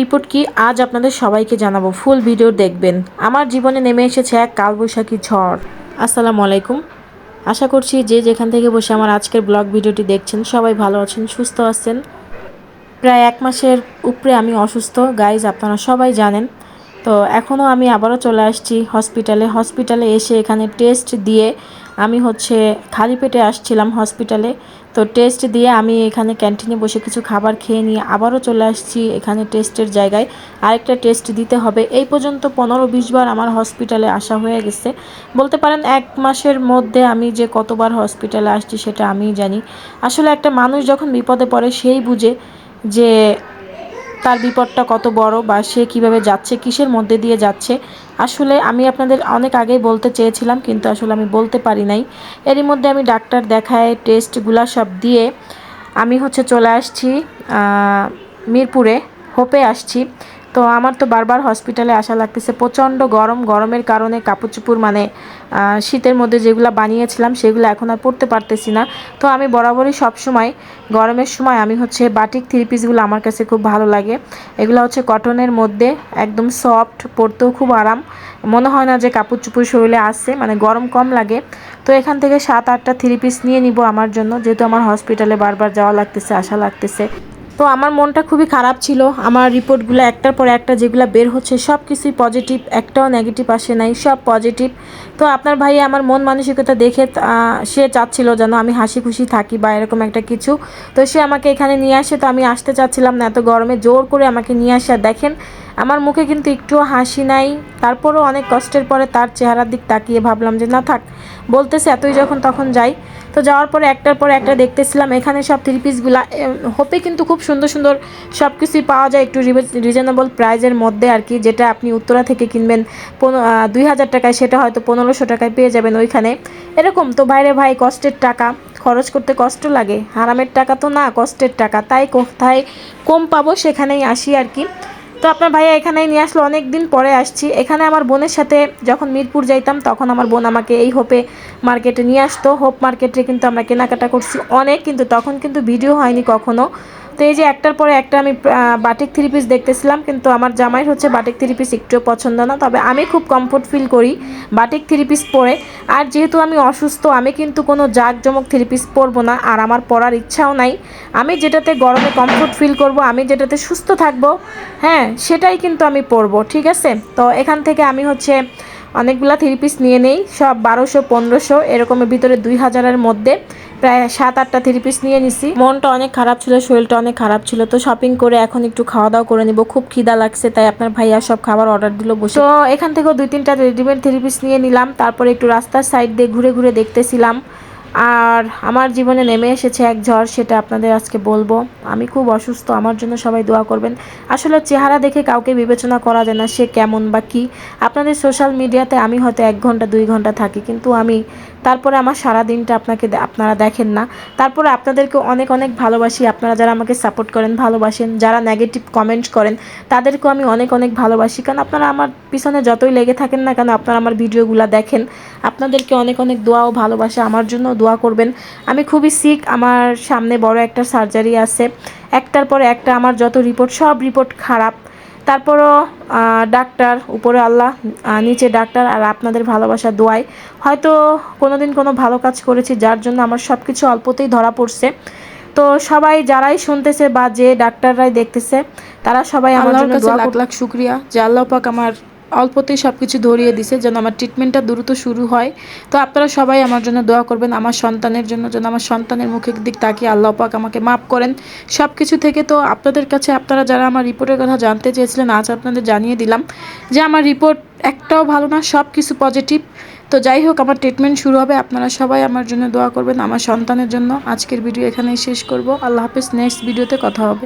Report কি আজ আপনাদের সবাইকে জানাব। ফুল ভিডিও দেখবেন। আমার জীবনে নেমে এসেছে এক কালবৈশাখী ঝড়। আসসালামু আলাইকুম। আশা করছি যে যেখান থেকে বসে আমার আজকের ব্লগ ভিডিওটি দেখছেন, সবাই ভালো আছেন, সুস্থ আছেন। প্রায় এক মাসের উপরে আমি অসুস্থ। গাইজ আপনারা সবাই জানেন। তো এখনও আমি আবারও চলে আসছি হসপিটালে। হসপিটালে এসে এখানে টেস্ট দিয়ে আমি হচ্ছে খালি পেটে আসছিলাম হসপিটালে। তো টেস্ট দিয়ে আমি এখানে ক্যান্টিনে বসে কিছু খাবার খেয়ে নিয়ে আবারও চলে আসছি এখানে টেস্টের জায়গায়। আরেকটা টেস্ট দিতে হবে। এই পর্যন্ত পনেরো বিশ বার আমার হসপিটালে আসা হয়ে গেছে। বলতে পারেন এক মাসের মধ্যে আমি যে কতবার হসপিটালে আসছি সেটা আমিই জানি। আসলে একটা মানুষ যখন বিপদে পড়ে সেই বুঝে যে তার বিপদটা কত বড় বা সে কীভাবে যাচ্ছে, কিসের মধ্যে দিয়ে যাচ্ছে। আসলে আমি আপনাদের অনেক আগেই বলতে চেয়েছিলাম, কিন্তু আসলে আমি বলতে পারি নাই। এরই মধ্যে আমি ডাক্তার দেখায় টেস্টগুলা সব দিয়ে আমি হচ্ছে চলে আসছি মিরপুরে, হোপে আসছি। তো আমার তো বারবার হসপিটালে আসা লাগতেছে। প্রচণ্ড গরম, গরমের কারণে কাপড় মানে শীতের মধ্যে যেগুলো বানিয়েছিলাম সেগুলো এখন আর পরতে পারতেছি না। তো আমি বরাবরই সব সময় গরমের সময় আমি হচ্ছে বাটিক থ্রি পিসগুলো আমার কাছে খুব ভালো লাগে। এগুলো হচ্ছে কটনের মধ্যে একদম সফট পরতেও খুব আরাম। মনে হয় না যে কাপড় চুপুর শরীরে আসছে মানে গরম কম লাগে। তো এখান থেকে সাত আটটা থ্রি পিস নিয়ে নিব আমার জন্য, যেহেতু আমার হসপিটালে বারবার যাওয়া লাগতেছে, আসা লাগতেছে। তো আমার মনটা খুবই খারাপ ছিল। আমার রিপোর্টগুলো একটার পর একটা যেগুলো বের হচ্ছে সব কিছুই পজিটিভ একটাও নেগেটিভ আসে নাই, সব পজিটিভ তো আপনার ভাই আমার মন মানসিকতা দেখে সে চাচ্ছিল যেন আমি হাসি খুশি থাকি বা এরকম একটা কিছু। তো সে আমাকে এখানে নিয়ে আসে, তো আমি আসতে চাচ্ছিলাম না, এত গরমে জোর করে আমাকে নিয়ে আসে। দেখেন, আমার মুখে কিন্তু একটুও হাসি নাই। তারপরও অনেক কষ্টের পরে তার চেহারার দিক তাকিয়ে ভাবলাম যে, না থাক। বলতেছে, এতই যখন তখন যাই। তো যাওয়ার পরে একটার পর একটা দেখতেছিলাম, এখানে সব থ্রি পিসগুলা হোপে কিন্তু খুব সুন্দর সুন্দর সব কিছুই পাওয়া যায় একটু রিজনেবল প্রাইজের মধ্যে আর কি, যেটা আপনি উত্তরা থেকে কিনবেন পনেরো দুই হাজার টাকায়, সেটা হয়তো পনেরোশো টাকায় পেয়ে যাবেন ওইখানে। এরকম তো বাইরে ভাই, কষ্টের টাকা। খরচ করতে কষ্ট লাগে। হারামের টাকা তো না, কষ্টের টাকা। তাই কোথায় কম পাবো সেখানেই আসি আর কি। তো আপনার ভাইয়া এখানেই নিয়ে আসলো অনেক দিন পরে আসছি। এখানে আমার বোনের সাথে যখন মিরপুর যাইতাম, তখন আমার বোন আমাকে এই হোপে মার্কেটে নিয়ে আসতো। হোপ মার্কেটে কিন্তু আমরা কেনাকাটা করছি অনেক, কিন্তু তখন কিন্তু ভিডিও হয়নি কখনো। তো এই যে একটার পরে একটা আমি বাটিক থ্রি পিস দেখতেছিলাম, কিন্তু আমার জামাইয়ের হচ্ছে বাটিক থ্রি পিস একটুও পছন্দ না। তবে আমি খুব কমফোর্ট ফিল করি বাটিক থ্রি পিস পরে। আর যেহেতু আমি অসুস্থ, আমি কিন্তু কোনো জাঁকজমক থ্রি পিস পরবো না, আর আমার পরার ইচ্ছাও নাই। আমি যেটাতে গরমে কমফোর্ট ফিল করব, আমি যেটাতে সুস্থ থাকব হ্যাঁ সেটাই কিন্তু আমি পরবো, ঠিক আছে? তো এখান থেকে আমি হচ্ছে অনেকগুলো থ্রি পিস নিয়ে নেই, সব বারোশো, পনেরোশো, এরকমের ভিতরে দুই হাজারের মধ্যে। প্রায় সাত আটটা থ্রি পিস নিয়ে নিছি। মনটা অনেক খারাপ ছিল, শরীরটা অনেক খারাপ ছিল। তো শপিং করে এখন একটু খাওয়া দাওয়া করে নিব। খুব খিদা লাগছে, তাই আপনার ভাইয়া সব খাবার অর্ডার দিল বসে। তো এখান থেকেও দুই তিনটা রেডিমেড থ্রি পিস নিয়ে নিলাম। তারপরে একটু রাস্তার সাইড দিয়ে ঘুরে ঘুরে দেখতেছিলাম। আর আমার জীবনে নেমে এসেছে এক ঝড়, সেটা আপনাদের আজকে বলব। আমি খুব অসুস্থ, আমার জন্য সবাই দোয়া করবেন। আসলে চেহারা দেখে কাউকে বিবেচনা করা যায় না, সে কেমন বা কী। আপনাদের সোশ্যাল মিডিয়াতে আমি হয়তো এক ঘণ্টা, দুই ঘণ্টা থাকি, কিন্তু আমি তারপরে আমার সারা দিনটা আপনাকে আপনারা দেখেন না। তারপরে আপনাদেরকে অনেক অনেক ভালোবাসি। আপনারা যারা আমাকে সাপোর্ট করেন, ভালোবাসেন, যারা নেগেটিভ কমেন্ট করেন, তাদেরকেও আমি অনেক অনেক ভালোবাসি। কারণ আপনারা আমার পিছনে যতই লেগে থাকেন না কেন, আপনারা আমার ভিডিওগুলো দেখেন। আপনাদেরকে অনেক অনেক দোয়া ও ভালোবাসা। আমার জন্য দোয়া করবেন। আমি খুবই সিক আমার সামনে বড় একটা সার্জারি আছে। একটার পর একটা আমার যত রিপোর্ট সব রিপোর্ট খারাপ। তারপরও ডাক্তার উপরে আল্লাহ নিচে ডাক্তার আর আপনাদের ভালোবাসা দোয়াই। হয়তো কোনো দিন কোনো ভালো কাজ করেছি যার জন্য আমার সব কিছু অল্পতেই ধরা পড়ছে। তো সবাই যারাই শুনতেছে বা যে ডাক্তাররাই দেখতেছে তারা সবাই আমার জন্য লাখ লাখ শুক্রিয়া। যে আল্লাহ পাক আমার অল্পতেই সব কিছু ধরিয়ে দিছে, যেন আমার ট্রিটমেন্টটা দ্রুত শুরু হয়। তো আপনারা সবাই আমার জন্য দোয়া করবেন, আমার সন্তানের জন্য, যেন আমার সন্তানের মুখের দিক তাকিয়ে আল্লাহ পাক আমাকে মাফ করেন। সব কিছু থেকে তো আপনাদের কাছে আপনারা যারা আমার রিপোর্টের কথা জানতে চেয়েছিলেন, আজ আপনাদের জানিয়ে দিলাম যে আমার রিপোর্ট একটাও ভালো না সব কিছু পজিটিভ তো যাই হোক, আমার ট্রিটমেন্ট শুরু হবে, আপনারা সবাই আমার জন্য দোয়া করবেন, আমার সন্তানের জন্য। আজকের ভিডিও এখানেই শেষ করব। আল্লাহ হাফেজ নেক্সট ভিডিওতে কথা হবে।